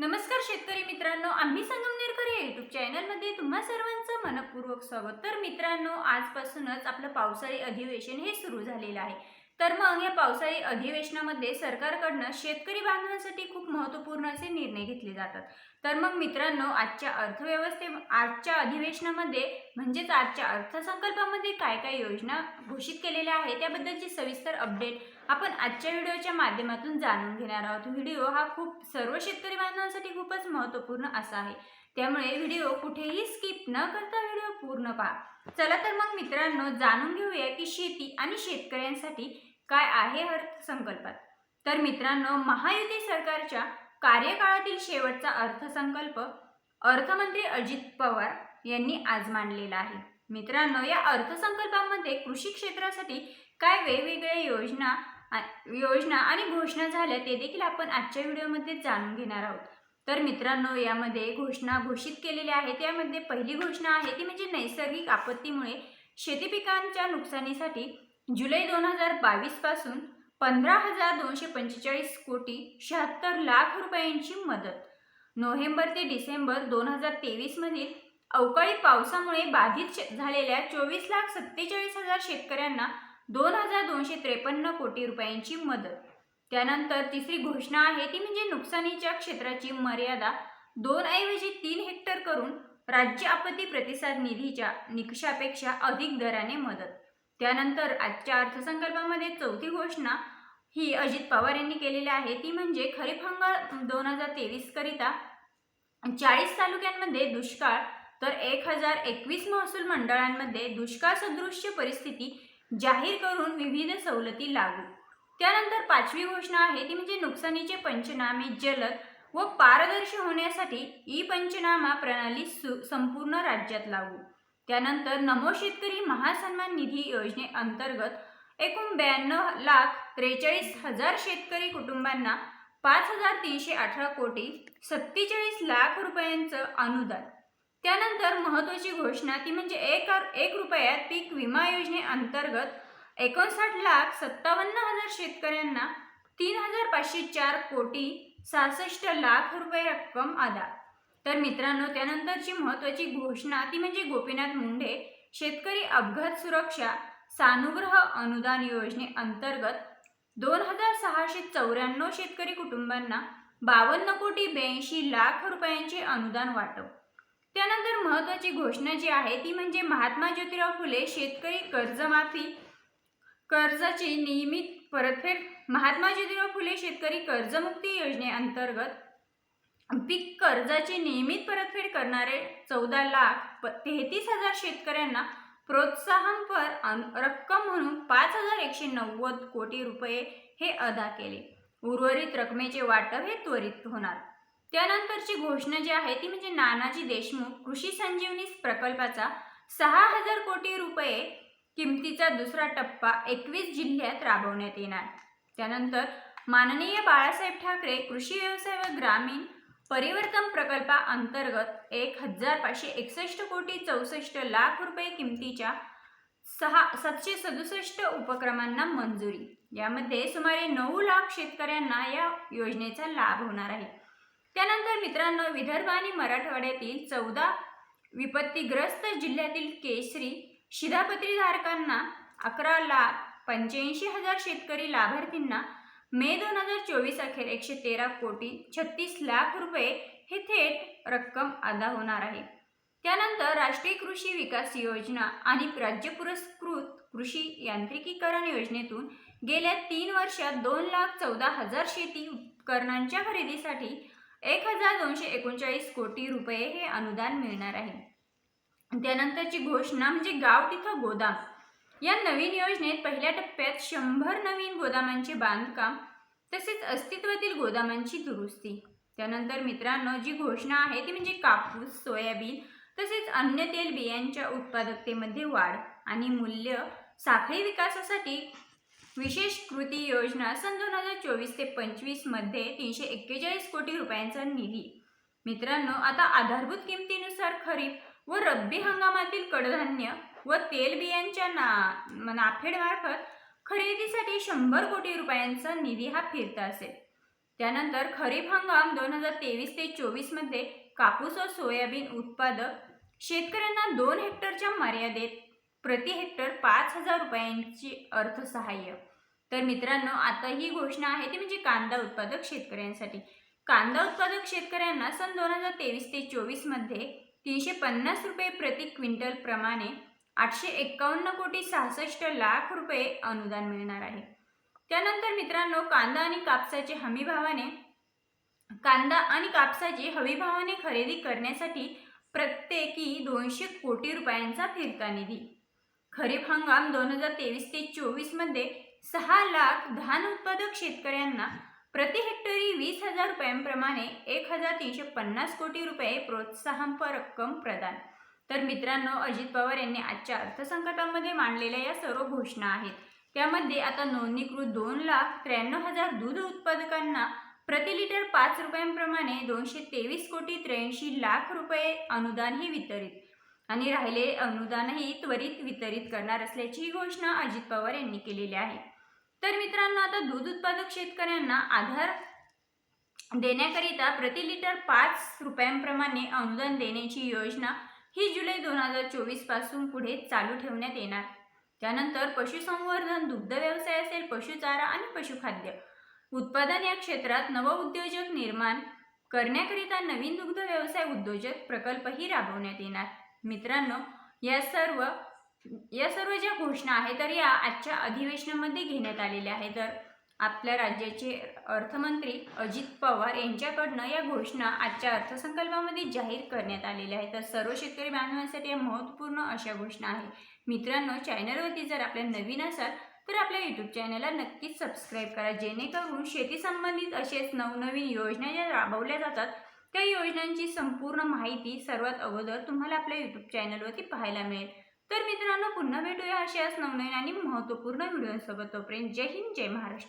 नमस्कार शेतकरी मित्रांनो आम्ही संगमनेरकर या युट्यूब चॅनलमध्ये तुम्हा सर्वांचं मनपूर्वक स्वागत. तर मित्रांनो आजपासूनच आपलं पावसाळी अधिवेशन हे सुरू झालेलं आहे. तर मग या पावसाळी अधिवेशनामध्ये सरकारकडनं शेतकरी बांधवांसाठी खूप महत्त्वपूर्ण असे निर्णय घेतले जातात. तर मग मित्रांनो आजच्या अर्थव्यवस्थे आजच्या अधिवेशनामध्ये म्हणजेच आजच्या अर्थसंकल्पामध्ये काय काय योजना घोषित केलेल्या आहेत त्याबद्दलची सविस्तर अपडेट आपण आजच्या व्हिडिओच्या माध्यमातून जाणून घेणार आहोत. व्हिडिओ हा खूप सर्व शेतकरी बांधवांसाठी खूपच महत्त्वपूर्ण असा आहे. त्यामुळे व्हिडिओ कुठेही स्किप न करता व्हिडिओ पूर्ण पहा. चला तर मग मित्रांनो जाणून घेऊया की शेती आणि शेतकऱ्यांसाठी काय आहे अर्थसंकल्पात. तर मित्रांनो महायुती सरकारच्या कार्यकाळातील शेवटचा अर्थसंकल्प अर्थमंत्री अजित पवार यांनी आज मांडलेला आहे. मित्रांनो या अर्थसंकल्पामध्ये कृषी क्षेत्रासाठी काय वेगवेगळ्या योजना योजना आणि घोषणा झाल्या ते देखील आपण आजच्या व्हिडिओमध्ये जाणून घेणार आहोत. तर मित्रांनो यामध्ये घोषणा घोषित केलेल्या आहेत. यामध्ये पहिली घोषणा आहे ती म्हणजे नैसर्गिक आपत्तीमुळे शेती पिकांच्या नुकसानीसाठी जुलै दोन हजार बावीसपासून पंधरा हजार दोनशे पंचेचाळीस कोटी शहात्तर लाख रुपयांची मदत. नोव्हेंबर ते डिसेंबर दोन हजार तेवीसमधील अवकाळी पावसामुळे बाधित झालेल्या चोवीस लाख सत्तेचाळीस हजार शेतकऱ्यांना दोन हजार दोनशे त्रेपन्न कोटी रुपयांची मदत. त्यानंतर तिसरी घोषणा आहे ती म्हणजे नुकसानीच्या क्षेत्राची मर्यादा दोन ऐवजी तीन हेक्टर करून राज्य आपत्ती प्रतिसाद निधीच्या निकषापेक्षा अधिक दराने मदत. त्यानंतर आजच्या अर्थसंकल्पामध्ये चौथी घोषणा ही अजित पवार यांनी केलेली आहे. ती म्हणजे खरीप हंगाम दोन हजार तेवीस करिता चाळीस तालुक्यांमध्ये दुष्काळ तर एक हजार एकवीस महसूल मंडळांमध्ये दुष्काळ सदृश्य परिस्थिती जाहीर करून विविध सवलती लागू. त्यानंतर पाचवी घोषणा आहे ती म्हणजे नुकसानीचे पंचनामे जलद व पारदर्शी होण्यासाठी ई पंचनामा प्रणाली सु संपूर्ण राज्यात लागू. त्यानंतर नमो शेतकरी महासन्मान निधी योजनेअंतर्गत एकूण ब्याण्णव लाख त्रेचाळीस हजार शेतकरी कुटुंबांना पाच हजार तीनशे अठरा कोटी सत्तेचाळीस लाख रुपयांचं अनुदान. त्यानंतर महत्त्वाची घोषणा ती म्हणजे एक एक रुपयात पीक विमा योजनेअंतर्गत एकोणसाठ लाख सत्तावन्न हजार शेतकऱ्यांना तीन हजार पाचशे चार कोटी सहासष्ट लाख रुपये रक्कम आदा. तर मित्रांनो त्यानंतरची महत्त्वाची घोषणा ती म्हणजे गोपीनाथ मुंडे शेतकरी अपघात सुरक्षा सानुग्रह अनुदान योजनेअंतर्गत दोन हजार सहाशे चौऱ्याण्णव शेतकरी कुटुंबांना बावन्न कोटी ब्याऐंशी लाख रुपयांचे अनुदान वाटप. त्यानंतर महत्त्वाची घोषणा जी आहे ती म्हणजे महात्मा ज्योतिराव फुले शेतकरी कर्जमाफी कर्जाची नियमित परतफेड महात्मा ज्योतिराव फुले शेतकरी कर्जमुक्ती योजनेअंतर्गत पीक कर्जाची नियमित परतफेड करणारे चौदा लाख तेहतीस हजार शेतकऱ्यांना प्रोत्साहनपर अन- रक्कम म्हणून पाच हजार एकशे नव्वद कोटी रुपये हे अदा केले. उर्वरित रकमेचे वाटप हे त्वरित होणार. त्यानंतरची घोषणा जी आहे ती म्हणजे नानाजी देशमुख कृषी संजीवनी प्रकल्पाचा सहा हजार कोटी रुपये किमतीचा दुसरा टप्पा एकवीस जिल्ह्यात राबवण्यात येणार. त्यानंतर माननीय बाळासाहेब ठाकरे कृषी व्यवसाय व ग्रामीण परिवर्तन प्रकल्पाअंतर्गत एक हजार पाचशे एकसष्ट कोटी चौसष्ट लाख रुपये किमतीच्या सहा सातशे सदुसष्ट उपक्रमांना मंजुरी. यामध्ये सुमारे नऊ लाख शेतकऱ्यांना या योजनेचा लाभ होणार आहे. त्यानंतर मित्रांनो विदर्भ आणि मराठवाड्यातील चौदा विपत्तीग्रस्त जिल्ह्यातील केसरी शिधापत्रीधारकांना अकरा लाख पंच्याऐंशी हजार शेतकरी लाभार्थींना मे दोन हजार चोवीस अखेर एकशे तेरा कोटी छत्तीस लाख रुपये हे थेट रक्कम अदा होणार आहे. त्यानंतर राष्ट्रीय कृषी विकास योजना आणि राज्य पुरस्कृत कृषी यांत्रिकीकरण योजनेतून गेल्या तीन वर्षात दोन लाख चौदा हजार शेती उपकरणांच्या खरेदीसाठी एक हजार दोनशे एकोणचाळीस कोटी रुपये हे अनुदान मिळणार आहे. त्यानंतरची घोषणा म्हणजे गाव तिथं गोदाम. या नवीन योजनेत पहिल्या टप्प्यात शंभर नवीन गोदामांचे बांधकाम तसेच अस्तित्वातील गोदामांची दुरुस्ती. त्यानंतर मित्रांनो जी घोषणा आहे ती म्हणजे कापूस सोयाबीन तसेच अन्य तेल बियांच्या उत्पादकतेमध्ये वाढ आणि मूल्य साखळी विकासासाठी विशेष कृती योजना सन दोन हजार चोवीस ते पंचवीसमध्ये तीनशे एक्केचाळीस कोटी रुपयांचा निधी. मित्रांनो आता आधारभूत किमतीनुसार खरीप व रब्बी हंगामातील कडधान्य व तेलबियांच्या ना नाफेडमार्फत खरेदीसाठी शंभर कोटी रुपयांचा निधी हा फिरता असेल. त्यानंतर खरीप हंगाम दोन हजार तेवीस ते चोवीसमध्ये कापूस व सोयाबीन उत्पादक शेतकऱ्यांना दोन हेक्टरच्या मर्यादेत प्रति हेक्टर पाच हजार रुपयांची अर्थसहाय्य. तर मित्रांनो आता ही घोषणा आहे ती म्हणजे कांदा उत्पादक शेतकऱ्यांसाठी. कांदा उत्पादक शेतकऱ्यांना सन दोन हजार तेवीस ते चोवीसमध्ये तीनशे पन्नास रुपये प्रति क्विंटल प्रमाणे आठशे एक्कावन्न कोटी सहासष्ट लाख रुपये अनुदान मिळणार आहे. त्यानंतर मित्रांनो कांदा आणि कापसाचे हमी भावाने कांदा आणि कापसाची हमीभावाने खरेदी करण्यासाठी प्रत्येकी दोनशे कोटी रुपयांचा फिरता निधी. खरीप हंगाम दोन हजार तेवीस ते चोवीसमध्ये सहा लाख धान उत्पादक शेतकऱ्यांना प्रति हेक्टरी वीस हजार रुपयांप्रमाणे एक हजार तीनशे पन्नास कोटी रुपये प्रोत्साहनपर रक्कम प्रदान. तर मित्रांनो अजित पवार यांनी आजच्या अर्थसंकटामध्ये मांडलेल्या या सर्व घोषणा आहेत. त्यामध्ये आता नोंदणीकृत दोन लाख त्र्याण्णव हजार दूध उत्पादकांना प्रति लिटर पाच रुपयांप्रमाणे दोनशे तेवीस कोटी त्र्याऐंशी लाख रुपये अनुदानही वितरित. आणि राहिले अनुदानही त्वरित वितरित करणार असल्याची घोषणा अजित पवार यांनी केलेली आहे. तर मित्रांनो आता दूध उत्पादक शेतकऱ्यांना आधार देण्याकरिता प्रति लिटर पाच रुपयांप्रमाणे अनुदान देण्याची योजना ही जुलै दोन हजार चोवीसपासून पुढे चालू ठेवण्यात येणार. त्यानंतर पशुसंवर्धन दुग्ध व्यवसाय असेल पशुचारा आणि पशुखाद्य. उत्पादन या क्षेत्रात नवउद्योजक निर्माण करण्याकरिता नवीन दुग्ध व्यवसाय उद्योजक प्रकल्पही राबवण्यात येणार. मित्रांनो या सर्व या सर्व ज्या घोषणा आहेत तर या आजच्या अधिवेशनामध्ये घेण्यात आलेल्या आहेत. तर आपल्या राज्याचे अर्थमंत्री अजित पवार यांच्याकडनं या घोषणा आजच्या अर्थसंकल्पामध्ये जाहीर करण्यात आलेल्या आहेत. तर सर्व शेतकरी बांधवांसाठी या महत्त्वपूर्ण अशा घोषणा आहे मित्रांनो चॅनलवरती जर आपल्या नवीन असाल तर आपल्या यूट्यूब चॅनलला नक्कीच सबस्क्राईब करा. जेणेकरून शेतीसंबंधित असेच नवनवीन योजना ज्या राबवल्या जातात त्या योजनांची संपूर्ण माहिती सर्वात अगोदर तुम्हाला आपल्या यूट्यूब चॅनलवरती पाहायला मिळेल. तर मित्रांनो पुन्हा भेटूया अशाच नवनवीन आणि महत्त्वपूर्ण व्हिडिओसोबत. तोपर्यंत जय हिंद जय महाराष्ट्र.